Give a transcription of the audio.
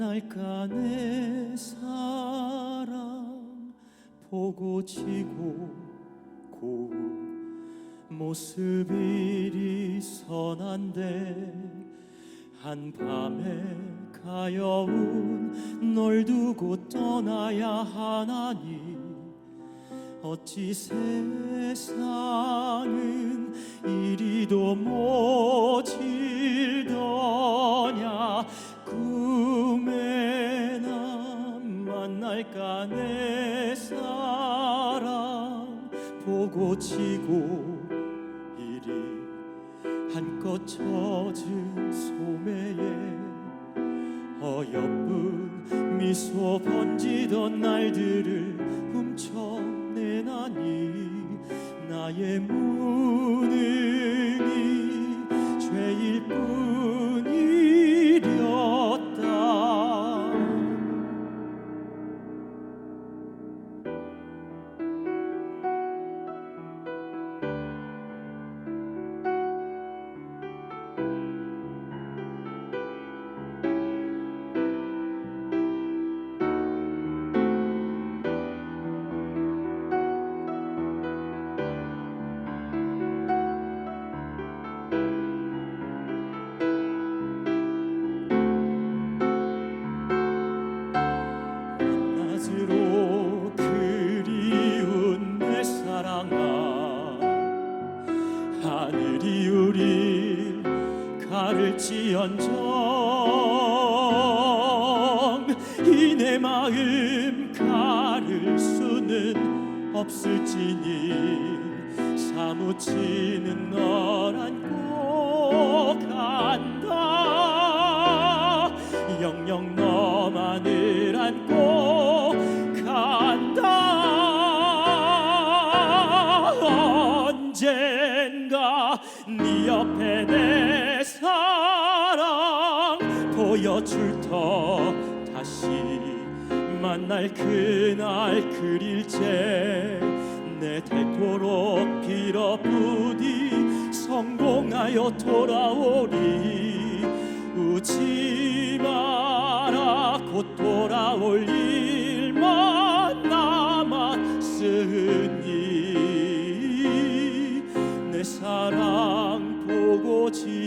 만날까 내 사랑. 보고 지고 고운 모습이 선한데 한밤에 가여운 널 두고 떠나야 하나니. 어찌 세상은 이리도 못 날까? 내 사랑 보고 지고 이리 한껏 젖은 소매에 어여쁜 미소 번지던 날들을 훔쳐내나니 나의 무 하늘이 우릴 가를지언정 이 내 마음 가를 수는 없을지니 사무치는 널 안고 네 옆에 내 사랑 보여줄 터. 다시 만날 그날 그릴째 내 닳도록 빌어 부디 성공하여 돌아오리. 우지 마라 곧 돌아올 일만 남았으니. 내 사랑 보고 지고